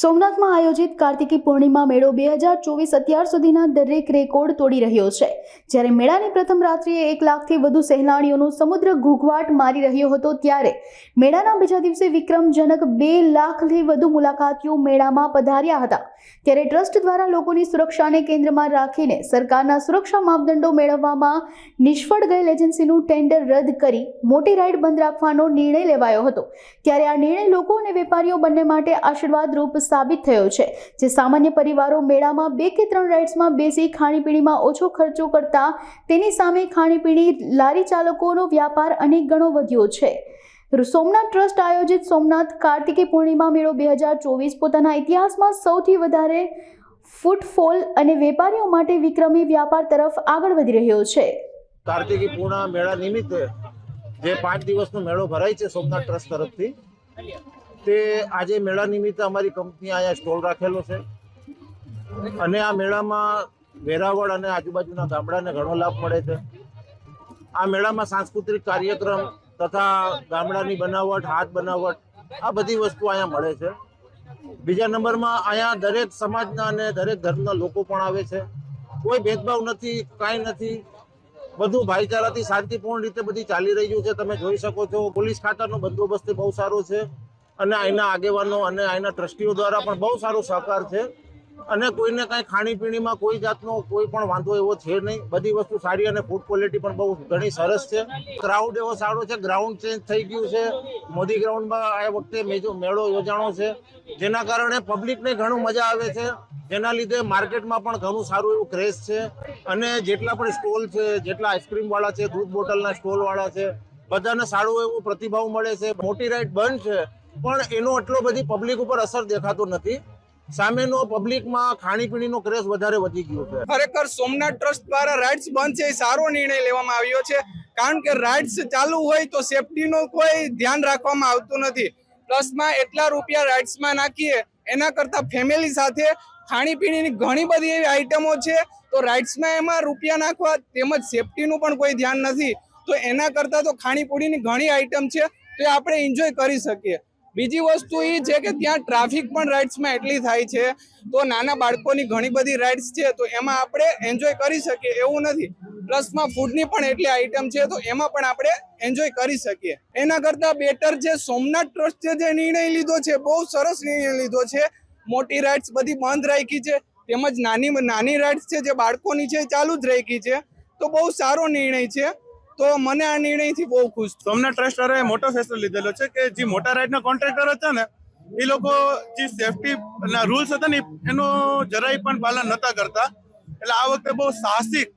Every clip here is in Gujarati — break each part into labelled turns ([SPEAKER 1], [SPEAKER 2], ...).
[SPEAKER 1] સોમનાથમાં આયોજિત કાર્તિકી પૂર્ણિમા મેળો બે હજાર ચોવીસ અત્યાર સુધીના દરેક રેકોર્ડ તોડી રહ્યો છે. જ્યારે મેળાની પ્રથમ રાત્રિએ એક લાખથી વધુ સહેલાણીઓનો સમુદ્ર ઘૂઘવાટ મારી રહ્યો હતો ત્યારે મેળાના બીજા દિવસે વિક્રમજનક બે લાખથી વધુ મુલાકાતીઓ મેળામાં પધાર્યા હતા. ત્યારે ટ્રસ્ટ દ્વારા લોકોની સુરક્ષાને કેન્દ્રમાં રાખીને સરકારના સુરક્ષા માપદંડો મેળવવામાં નિષ્ફળ ગયેલ એજન્સીનું ટેન્ડર રદ કરી મોટી રાઇડ બંધ રાખવાનો નિર્ણય લેવાયો હતો. ત્યારે આ નિર્ણય લોકો અને વેપારીઓ બંને માટે આશીર્વાદરૂપ સાબિત થયો છે. જે સામાન્ય પરિવારો મેળામાં બે કે ત્રણ રાઇડ્સમાં બેસી ખાણીપીણીમાં ઓછો ખર્ચો કરતા, તેની સામે ખાણીપીણી લારી ચાલકોનો વ્યાપાર અનેક ગણો વધ્યો છે. સોમનાથ ટ્રસ્ટ આયોજિત સોમનાથ કાર્તિકી પૂર્ણિમા મેળો બે હજાર ચોવીસ પોતાના ઇતિહાસમાં સૌથી વધારે ફૂટફોલ અને વેપારીઓ માટે વિક્રમી વ્યાપાર તરફ આગળ વધી રહ્યો છે.
[SPEAKER 2] કાર્તિકી પૂર્ણા મેળા નિમિત્તે જે પાંચ દિવસનો મેળો ભરાય છે સોમનાથ ટ્રસ્ટ તરફથી તે આજે મેળા નિમિત્તે અમારી કંપની અહીંયા સ્ટોલ રાખેલો છે. અને આ મેળામાં વેરાવળ અને આજુબાજુના ગામડાને ઘણો લાભ મળે છે. આ મેળામાં સાંસ્કૃતિક કાર્યક્રમ તથા ગામડાની બનાવટ, હાથ બનાવટ, આ બધી વસ્તુ અહીંયા મળે છે. બીજા નંબરમાં અહીંયા દરેક સમાજના અને દરેક ધર્મના લોકો પણ આવે છે. કોઈ ભેદભાવ નથી, કાંઈ નથી. બધું ભાઈચારાથી શાંતિપૂર્ણ રીતે બધી ચાલી રહ્યું છે. તમે જોઈ શકો છો, પોલીસ ખાતાનો બંદોબસ્ત બહુ સારો છે. અને અહીંના આગેવાનો અને અહીંના ટ્રસ્ટીઓ દ્વારા પણ બહુ સારો સહકાર છે. અને કોઈને કાંઈ ખાણીપીણીમાં કોઈ જાતનો કોઈ પણ વાંધો એવો છે નહીં. બધી વસ્તુ સારી અને ફૂડ ક્વોલિટી પણ બહુ ઘણી સરસ છે. ક્રાઉડ એવો સારો છે ગ્રાઉન્ડ ચેન્જ થઈ ગયું છે. મોદી ગ્રાઉન્ડમાં આ વખતે મેજો મેળો યોજાણો છે. જેના કારણે પબ્લિકને ઘણું મજા આવે છે. જેના લીધે માર્કેટમાં પણ ઘણું સારું એવું ક્રેઝ છે. અને જેટલા પણ સ્ટોલ છે, જેટલા આઈસ્ક્રીમવાળા છે, દૂધ બોટલના સ્ટોલવાળા છે, બધાને સારું એવું પ્રતિભાવ મળે છે. મોટી રાઈડ બંધ છે. પણ એનો એટલો બધી પબ્લિક ઉપર અસર દેખાતો નથી. સામેનો પબ્લિકમાં ખાણીપીણીનો ક્રેઝ વધારે વધી ગયો છે.
[SPEAKER 3] ખરેખર સોમનાથ ટ્રસ્ટ દ્વારા રાઇડ્સ બંધ છે એ સારો નિર્ણય લેવામાં આવ્યો છે. કારણ કે રાઇડ્સ ચાલુ હોય તો સેફટીનું કોઈ ધ્યાન રાખવામાં આવતું નથી. પ્લસમાં એટલા રૂપિયા રાઇડ્સમાં નાખીએ, એના કરતાં ફેમિલી સાથે ખાણીપીણીની ઘણી બધી એવી આઈટમો છે. તો રાઇડ્સમાં એમાં રૂપિયા નાખવા તેમજ સેફટીનું પણ કોઈ ધ્યાન નથી. તો એના કરતાં તો ખાણીપીણીની ઘણી આઈટમ છે. તો આપણે એન્જોય કરી શકીએ. બીજી વસ્તુ એ છે કે ત્યાં ટ્રાફિક પણ રાઇડ્સમાં એટલી થાય છે. તો નાના બાળકોની ઘણી બધી રાઇડ્સ છે, તો એમાં આપણે એન્જોય કરી શકીએ એવું નથી. પ્લસમાં ફૂડની પણ એટલી આઈટમ છે, તો એમાં પણ આપણે એન્જોય કરી શકીએ. એના કરતાં બેટર છે સોમનાથ ટ્રસ્ટે જે નિર્ણય લીધો છે, બહુ સરસ નિર્ણય લીધો છે. મોટી રાઇડ્સ બધી બંધ રાખી છે, તેમજ નાની નાની રાઇડ્સ છે જે બાળકોની છે ચાલુ જ રાખી છે. તો બહુ સારો નિર્ણય છે. તો મને આ નિર્ણયથી બહુ ખુશ
[SPEAKER 4] સોમનાથ ટ્રસ્ટરે મોટો ફેસલો લીધેલો છે કે જે મોટા રાઇડના કોન્ટ્રાક્ટર હતા ને, એ લોકો જે સેફટી ના રૂલ્સ હતા ને, એનું જરાય પણ પાલન નતા કરતા. એટલે આ વખતે બહુ સાહસિક,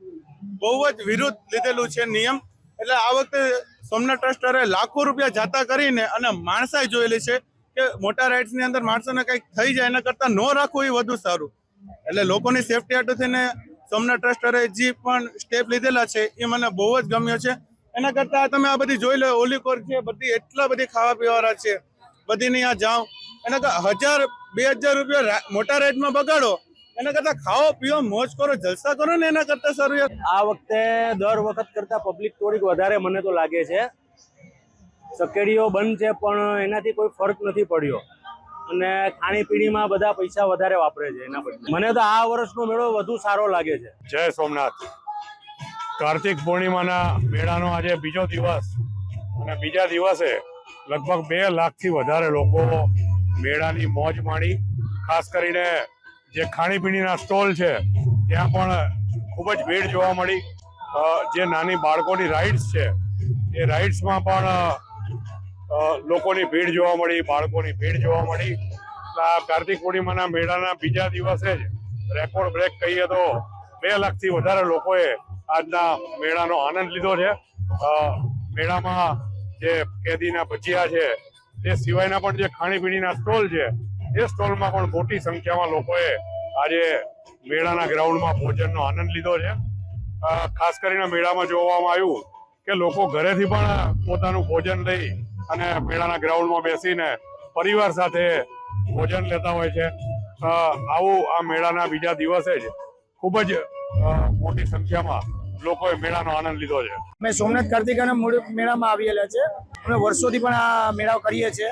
[SPEAKER 4] બહુ જ વિરુદ્ધ લીધેલું છે નિયમ. એટલે આ વખતે સોમનાથ ટ્રસ્ટરે લાખો રૂપિયા જાતા કરીને અને માણસાઈ જોયેલી છે કે મોટા રાઇડ્સની અંદર માણસોને કંઈક થઈ જાય એના કરતાં ન રાખવું એ વધુ સારું. એટલે લોકોની સેફટી હાટુ થઈને સોમનાથ ટ્રસ્ટરે જે પણ સ્ટેપ લીધેલા છે, એ મને બહુ જ ગમ્યો છે. એના કરતાં તમે આ બધી જોઈ લો ઓલીકોર છે, બધી એટલા બધી ખાવા પીવાવાળા છે. બધીને અહીંયા જાઓ એના કરતાં હજાર, બે હજાર રૂપિયા મોટા રેટમાં બગાડો, એના કરતાં ખાઓ, પીઓ, મોજ કરો, જલસા કરો ને એના કરતાં સારું
[SPEAKER 5] આ વખતે દર વખત કરતા પબ્લિક થોડીક વધારે મને તો લાગે છે. સકેડીઓ બંધ છે, પણ એનાથી કોઈ ફરક નથી પડ્યો. અને ખાણીપીણીમાં બધા પૈસા વધારે વાપરે છે એના બદલે. મને તો આ વર્ષનો મેળો વધુ સારો લાગે છે.
[SPEAKER 6] જય સોમનાથ. કાર્તિક પૂર્ણિમાના મેળાનો આજે બીજો દિવસ અને બીજા દિવસે લગભગ બે લાખથી વધારે લોકો મેળાની મોજ માણી, ખાસ કરીને જે ખાણીપીણીના સ્ટોલ છે, ત્યાં પણ ખૂબ જ ભીડ જોવા મળી. જે નાની બાળકોની રાઇડ્સ છે, એ રાઇડ્સમાં પણ લોકોની ભીડ જોવા મળી, બાળકોની ભીડ જોવા મળી. આ કાર્તિક પૂર્ણિમાના મેળાના બીજા દિવસે જ રેકોર્ડ બ્રેક કહીએ તો બે લાખથી વધારે લોકોએ આજના મેળાનો આનંદ લીધો છે. મેળામાં જે કેદીના ભજીયા છે તે સિવાયના પણ જે ખાણીપીણીના સ્ટોલ છે, એ સ્ટોલમાં પણ મોટી સંખ્યામાં લોકોએ આજે મેળાના ગ્રાઉન્ડમાં ભોજનનો આનંદ લીધો છે. ખાસ કરીને મેળામાં જોવામાં આવ્યું કે લોકો ઘરેથી પણ પોતાનું ભોજન લઈ અને મેળાના ગ્રાઉન્ડમાં બેસીને પરિવાર સાથે ભોજન લેતા હોય છે. આવું આ મેળાના બીજા દિવસે જ ખૂબ જ મોટી સંખ્યામાં લોકોએ મેળાનો આનંદ લીધો છે.
[SPEAKER 7] અમે સોમનાથ કાર્તિકાના મૂળ મેળામાં આવેલા છે. અમે વર્ષોથી પણ આ મેળા કરીએ છીએ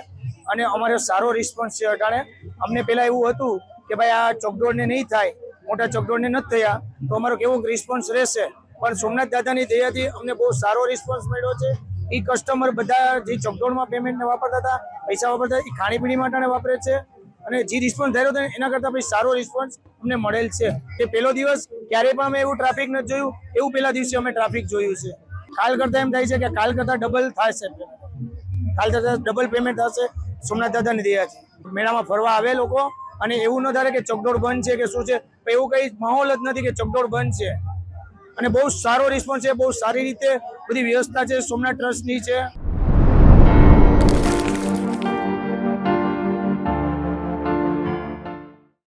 [SPEAKER 7] અને અમારો સારો રિસ્પોન્સ છે. અટાણે અમને પહેલાં એવું હતું કે ભાઈ આ ચોકડોળને નહીં થાય, મોટા ચોકડોળને નથી થયા, તો અમારો કેવો રિસ્પોન્સ રહેશે? પણ સોમનાથ દાદાની દયાથી અમને બહુ સારો રિસ્પોન્સ મળ્યો છે. એ કસ્ટમર બધા જે ચોકડોળમાં પેમેન્ટને વાપરતા હતા, પૈસા વાપરતા એ ખાણીપીણી માટે વાપરે છે. અને જે રિસ્પોન્સ થયો હતો એના કરતાં પછી સારો રિસ્પોન્સ અમને મળેલ છે. કે પહેલો દિવસ ક્યારેય પણ અમે એવું ટ્રાફિક નથી જોયું, એવું પહેલા દિવસે અમે ટ્રાફિક જોયું છે. કાલ કરતાં એમ થાય છે કે કાલ કરતાં ડબલ થશે કાલ કરતાં ડબલ પેમેન્ટ થશે. સોમનાથ દાદાની છે મેળામાં ફરવા આવે લોકો, અને એવું ન થાય કે ચકડોળ બંધ છે કે શું છે. એવું કંઈ માહોલ જ નથી કે ચકડોળ બંધ છે. અને બહુ સારો રિસ્પોન્સ છે બહુ સારી રીતે બધી વ્યવસ્થા છે સોમનાથ ટ્રસ્ટની છે.